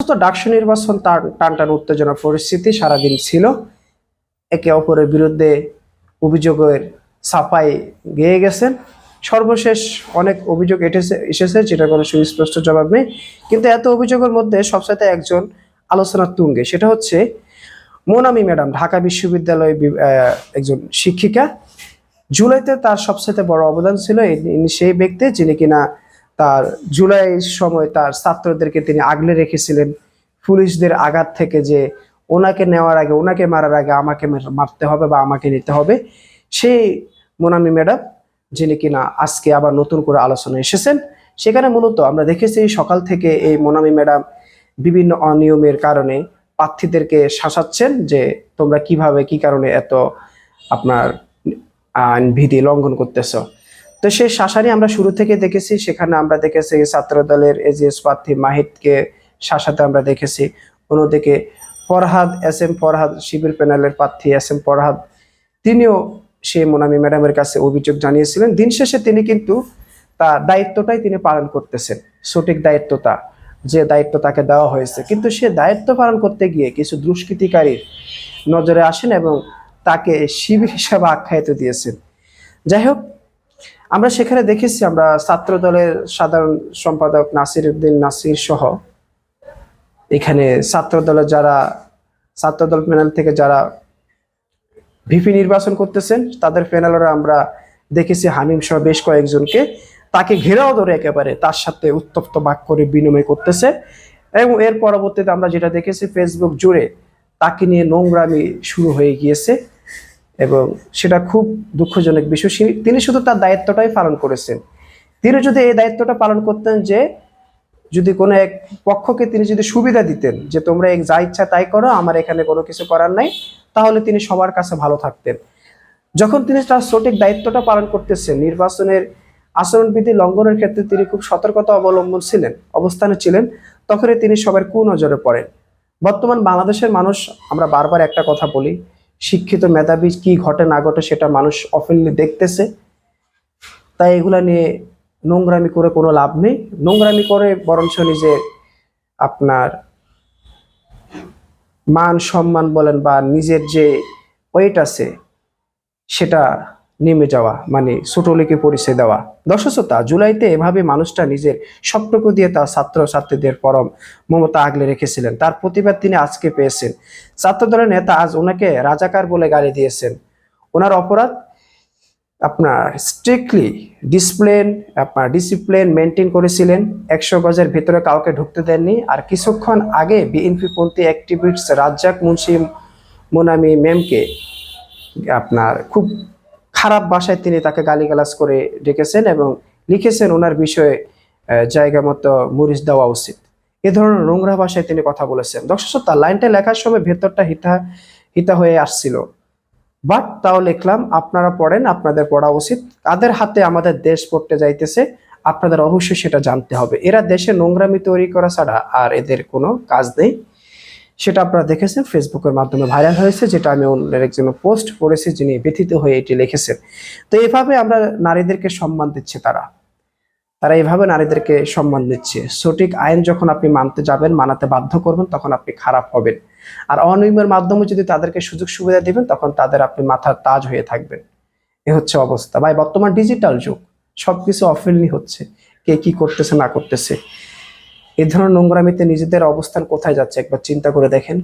তো ডাকসু নির্বাচন তার টান উত্তেজনা পরিস্থিতি সারাদিন ছিল। একে অপরের বিরুদ্ধে অভিযোগের ছাপাই গেয়ে গেছেন। সর্বশেষ অনেক অভিযোগ এটেছে, এসেছে যেটা কোনো সুস্পষ্ট জবাব নেই। কিন্তু এত অভিযোগের মধ্যে সবসাথে একজন আলোচনার তুঙ্গে, সেটা হচ্ছে মোনামি ম্যাডাম, ঢাকা বিশ্ববিদ্যালয়ে একজন শিক্ষিকা। জুলাইতে তার সবচেয়ে বড় অবদান ছিল সেই ব্যক্তি যিনি কিনা তার জুলাই সময় তার ছাত্রদেরকে তিনি আগলে রেখেছিলেন। পুলিশদের আঘাত থেকে যে ওনাকে নেওয়ার আগে, ওনাকে মারার আগে আমাকে মারতে হবে বা আমাকে নিতে হবে, সেই মোনামি ম্যাডাম, যিনি কিনা আজকে আবার নতুন করে আলোচনা এসেছেন, সেখানে মূলত আমরা দেখেছি সকাল থেকে এই মোনামি ম্যাডাম বিভিন্ন অনিয়মের কারণে প্রার্থীদেরকে শাসাচ্ছেন যে তোমরা কীভাবে, কি কারণে এত আপনার আইন বিধি লঙ্ঘন করতেছ। তো সেই শাসানি আমরা শুরু থেকে দেখেছি, সেখানে আমরা দেখেছি ছাত্র দলের এজিএস প্রার্থী মাহিদকে শাসাতে আমরা দেখেছি। অন্যদিকে ফরহাদ, এস এম ফরহাদ শিবির প্যানেলের প্রার্থী এস এম ফরহাদ, তিনিও সে মোনামি ম্যাডামের কাছে অভিযোগ জানিয়েছিলেন। দিন শেষে তিনি কিন্তু তা দায়িত্বটাই তিনি পালন করতেছেন, সঠিক দায়িত্বটা যে দায়িত্ব তাকে দেওয়া হয়েছে। কিন্তু সে দায়িত্ব পালন করতে গিয়ে কিছু দুষ্কৃতিকারীর নজরে আসেন এবং তাকে শিবির হিসাবে আখ্যায়িত দিয়েছেন। যাই হোক আমরা সেখানে দেখেছি আমরা ছাত্র দলের সাধারণ সম্পাদক নাসির উদ্দিন নাসির সহ। এখানে ছাত্র দলের যারা ছাত্র দল প্যানেল থেকে যারা ভিপি নির্বাচন করতেছেন, তাদের প্যানেলরা আমরা দেখেছি হামিম সহ বেশ কয়েকজনকে। তাকে ঘেরাও ধরে একেবারে তার সাথে উত্তপ্ত বাক করে বিনিময় করতেছে। এবং এর পরবর্তীতে আমরা যেটা দেখেছি ফেসবুক জুড়ে তাকে নিয়ে নোংরামি শুরু হয়ে গিয়েছে। এবং সেটা খুব দুঃখজনক বিষয়। তিনি শুধু তার দায়িত্বটাই পালন করেছেন। তিনি যদি এই দায়িত্বটা পালন করতেন যে, যদি কোনো এক পক্ষকে তিনি যদি সুবিধা দিতেন যে, তোমরা এক যা ইচ্ছা তাই করো, আমার এখানে কোনো কিছু করার নাই, তাহলে তিনি সবার কাছে ভালো থাকতেন। যখন তিনি তার সঠিক দায়িত্বটা পালন করতেছেন, নির্বাচনের আচরণবিধি লঙ্ঘনের ক্ষেত্রে তিনি খুব সতর্কতা অবলম্বন ছিলেন, অবস্থানে ছিলেন, তখনই তিনি সবার কুনজরে পড়েন। বর্তমান বাংলাদেশের মানুষ, আমরা বারবার একটা কথা বলি শিক্ষিত মেধাবী কি ঘটে না ঘটে সেটা মানুষ অফেনলি দেখতেছে। তাই এগুলা নিয়ে নোংরামি করে কোনো লাভ নেই। নোংরামি করে বরঞ্চ নিজে আপনার মান সম্মান বলেন বা নিজের যে ওয়েট আছে, সেটা নেমে যাওয়া মানে ছোটলিকে পরিচয় দেওয়া। দর্শকতা জুলাইতে এভাবে মানুষটা নিজের স্বপ্নকে দিয়ে তার ছাত্র ছাত্রীদের পরম মমতা আগলে রেখেছিলেন। তার প্রতিবাদ তিনি আজকে পেয়েছেন। ছাত্র দলের নেতা আজ ওনাকে রাজাকার বলে গালি দিয়েছেন। ওনার অপরাধ আপনার স্ট্রিক্টলি ডিসপ্লেন আপনার ডিসিপ্লিন মেনটেন করেছিলেন। একশো গজের ভিতরে কাউকে ঢুকতে দেননি। আর কিছুক্ষণ আগে বিএনপি পন্থী অ্যাক্টিভিস্ট রাজ্জাক মুন্সি, মোনামি ম্যামকে আপনার খুব খারাপ ভাষায় তিনি তাকে গালিগালাজ করে ডেকেছেন এবং লিখেছেন ওনার বিষয়ে জায়গা মতো মরিচ দেওয়া উচিত। এ ধরনের নোংরা ভাষায় তিনি কথা বলেছেন। দর্শক তার লাইনটা লেখার সময় ভেতরটা হিতা হিতা হয়ে আসছিল। বাট তাও লিখলাম, আপনারা পড়েন, আপনাদের পড়া উচিত। তাদের হাতে আমাদের দেশ পড়তে যাইতেছে, আপনাদের অবশ্যই সেটা জানতে হবে। এরা দেশে নোংরামি তৈরি করা ছাড়া আর এদের কোনো কাজ নেই। সেটা আপনারা দেখেছেন ফেসবুকের মাধ্যমে ভাইরাল হয়েছে, যেটা আমি অন্যের একজন পোস্ট করেছি যিনি ব্যথিত হয়ে এটি লিখেছেন। তো এভাবে আমরা নারীদেরকে সম্মান দিচ্ছে তারা। তারা এভাবে নারীদেরকে সম্মান দিচ্ছে। সঠিক আইন যখন আপনি মানতে যাবেন, মানাতে বাধ্য করবেন, তখন আপনি খারাপ হবেন। আর অনিয়মের মাধ্যমে যদি তাদেরকে সুযোগ সুবিধা দিবেন, তখন তাদের আপনি মাথার তাজ হয়ে থাকবেন। এ হচ্ছে অবস্থা। ভাই, বর্তমান ডিজিটাল যুগ, সবকিছু অফেলনি হচ্ছে। কে কি করতেছে, না করতেছে। এ ধরনের নোংরামিতে নিজেদের অবস্থান কোথায় যাচ্ছে একবার চিন্তা করে দেখেন।